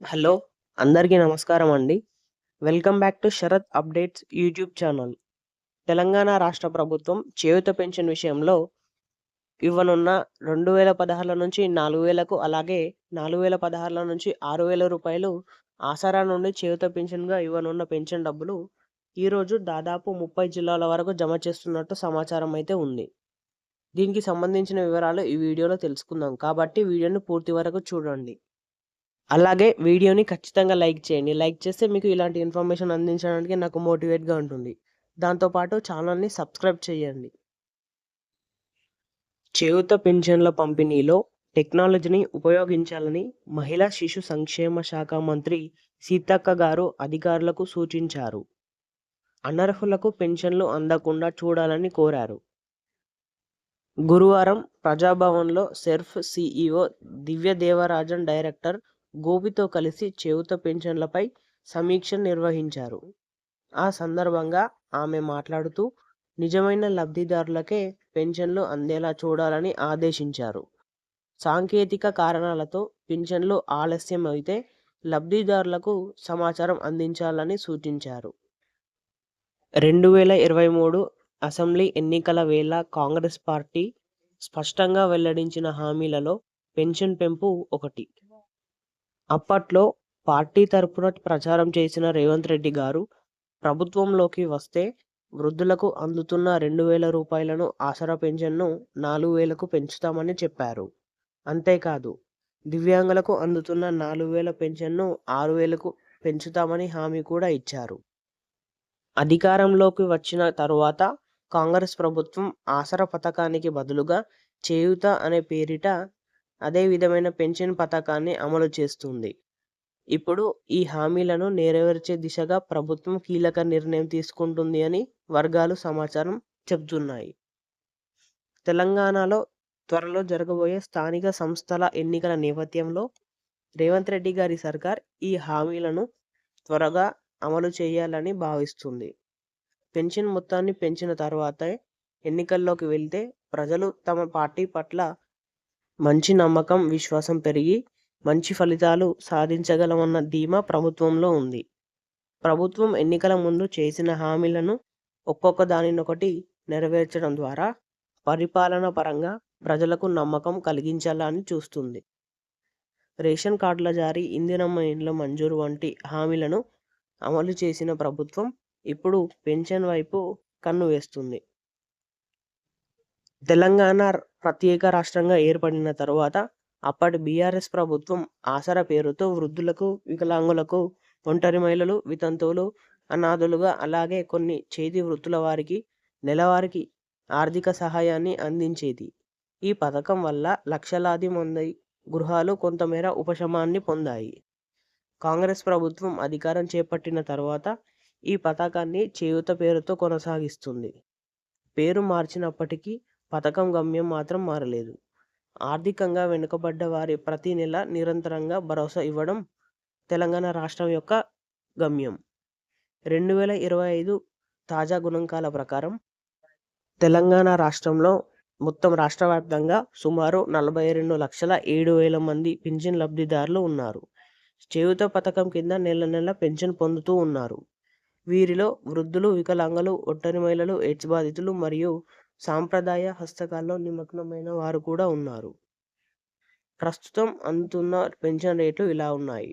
Hello! అందరికీ నమస్కారం అండి. Welcome back to Sharath updates YouTube channel. Telangana రాష్ట్ర ప్రభుత్వం చేయూత పెన్షన్ విషయంలో ఇవ్వనున్న 2016 నుంచి 4000కు అలాగే 4016 నుంచి ఆరు వేల రూపాయలు ఆసరా నుండి చేయూత పెన్షన్‌గా ఇవ్వనున్న పెన్షన్ డబ్బులు ఈరోజు దాదాపు 30 జిల్లాల వరకు జమ చేస్తున్నట్టు సమాచారం అయితే ఉంది. దీనికి సంబంధించిన వివరాలు ఈ వీడియోలో తెలుసుకుందాం. కాబట్టి వీడియోను పూర్తి వరకు చూడండి. అలాగే వీడియోని ఖచ్చితంగా లైక్ చేయండి. లైక్ చేస్తే మీకు ఇలాంటి ఇన్ఫర్మేషన్ అందించడానికి నాకు మోటివేట్‌గా ఉంటుంది. దాంతోపాటు ఛానల్‌ని సబ్స్క్రైబ్ చేయండి. చేయూత పెన్షన్ల పంపిణీలో టెక్నాలజీని ఉపయోగించాలని మహిళా శిశు సంక్షేమ శాఖ మంత్రి సీతక్క గారు అధికారులకు సూచించారు. అనర్హులకు పెన్షన్లు అందకుండా చూడాలని కోరారు. గురువారం ప్రజాభవన్‌లో సెర్ఫ్ సీఈఓ దివ్యదేవరాజన్ డైరెక్టర్ గోపితో కలిసి చేయూత పెన్షన్లపై సమీక్ష నిర్వహించారు. ఆ సందర్భంగా ఆమె మాట్లాడుతూ నిజమైన లబ్ధిదారులకే పెన్షన్లు అందేలా చూడాలని ఆదేశించారు. సాంకేతిక కారణాలతో పింఛన్లు ఆలస్యం అయితే లబ్ధిదారులకు సమాచారం అందించాలని సూచించారు. 2023 అసెంబ్లీ ఎన్నికల వేళ కాంగ్రెస్ పార్టీ స్పష్టంగా వెల్లడించిన హామీలలో పెన్షన్ పెంపు ఒకటి. అప్పట్లో పార్టీ తరపున ప్రచారం చేసిన రేవంత్ రెడ్డి గారు ప్రభుత్వంలోకి వస్తే వృద్ధులకు అందుతున్న 2000 రూపాయలను ఆసరా పెన్షన్‌ను 4000కు పెంచుతామని చెప్పారు. అంతేకాదు దివ్యాంగులకు అందుతున్న 4000 పెన్షన్‌ను 6000కు పెంచుతామని హామీ కూడా ఇచ్చారు. అధికారంలోకి వచ్చిన తరువాత కాంగ్రెస్ ప్రభుత్వం ఆసరా పథకానికి బదులుగా చేయూత అనే పేరిట అదే విధమైన పెన్షన్ పథకాన్ని అమలు చేస్తుంది. ఇప్పుడు ఈ హామీలను నెరవేర్చే దిశగా ప్రభుత్వం కీలక నిర్ణయం తీసుకుంటుంది అని వర్గాలు సమాచారం చెబుతున్నాయి. తెలంగాణలో త్వరలో జరగబోయే స్థానిక సంస్థల ఎన్నికల నేపథ్యంలో రేవంత్ రెడ్డి గారి సర్కార్ ఈ హామీలను త్వరగా అమలు చేయాలని భావిస్తుంది. పెన్షన్ మొత్తాన్ని పెంచిన తర్వాతే ఎన్నికల్లోకి వెళ్తే ప్రజలు తమ పార్టీ పట్ల మంచి నమ్మకం, విశ్వాసం పెరిగి మంచి ఫలితాలు సాధించగలమన్న ధీమా ప్రభుత్వంలో ఉంది. ప్రభుత్వం ఎన్నికల ముందు చేసిన హామీలను ఒక్కొక్క దానినొకటి నెరవేర్చడం ద్వారా పరిపాలన పరంగా ప్రజలకు నమ్మకం కలిగించాలని చూస్తుంది. రేషన్ కార్డుల జారీ, ఇందిరమ్మ ఇండ్ల మంజూరు వంటి హామీలను అమలు చేసిన ప్రభుత్వం ఇప్పుడు పెన్షన్ వైపు కన్ను వేస్తుంది. తెలంగాణ ప్రత్యేక రాష్ట్రంగా ఏర్పడిన తరువాత అప్పటి బీఆర్ఎస్ ప్రభుత్వం ఆసరా పేరుతో వృద్ధులకు, వికలాంగులకు, ఒంటరి మహిళలు, వితంతువులు, అనాథులుగా అలాగే కొన్ని చేతి వృత్తుల వారికి నెలవారికి ఆర్థిక సహాయాన్ని అందించేది. ఈ పథకం వల్ల లక్షలాది మంది గృహాలు కొంతమేర ఉపశమాన్ని పొందాయి. కాంగ్రెస్ ప్రభుత్వం అధికారం చేపట్టిన తర్వాత ఈ పథకాన్ని చేయూత పేరుతో కొనసాగిస్తుంది. పేరు మార్చినప్పటికీ పథకం గమ్యం మాత్రం మారలేదు. ఆర్థికంగా వెనుకబడ్డ వారి ప్రతి నెల నిరంతరంగా భరోసా ఇవ్వడం తెలంగాణ రాష్ట్రం యొక్క గమ్యం. 2025 తాజా గుణంకాల ప్రకారం తెలంగాణ రాష్ట్రంలో మొత్తం రాష్ట్ర వ్యాప్తంగా సుమారు 42,07,000 మంది పింఛన్ లబ్ధిదారులు ఉన్నారు. చేయుత పథకం కింద నెల నెలా పెన్షన్ పొందుతూ ఉన్నారు. వీరిలో వృద్ధులు, వికలాంగులు, ఒంటరి మహిళలు, ఎయిడ్స్ బాధితులు మరియు సాంప్రదాయ హస్తకాల్లో నిమగ్నమైన వారు కూడా ఉన్నారు. ప్రస్తుతం అందుతున్న పెన్షన్ రేట్లు ఇలా ఉన్నాయి.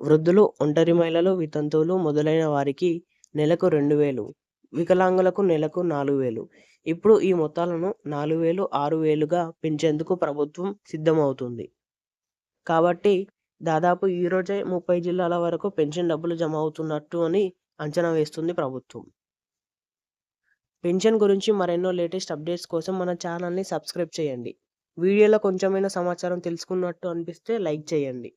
వృద్ధులు, ఒంటరి మహిళలు, వితంతువులు మొదలైన వారికి నెలకు 2000, వికలాంగులకు నెలకు 4000. ఇప్పుడు ఈ మొత్తాలను 4000, 6000గా పెంచేందుకు ప్రభుత్వం సిద్ధమవుతుంది. కాబట్టి దాదాపు ఈరోజే 30 జిల్లాల వరకు పెన్షన్ డబ్బులు జమ అవుతున్నట్టు అని అంచనా వేస్తుంది ప్రభుత్వం. పెన్షన్ గురించి మరెన్నో లేటెస్ట్ అప్డేట్స్ కోసం మన ఛానల్‌ని సబ్స్క్రైబ్ చేయండి. వీడియోలో కొంచెమైనా సమాచారం తెలుసుకున్నట్టు అనిపిస్తే లైక్ చేయండి.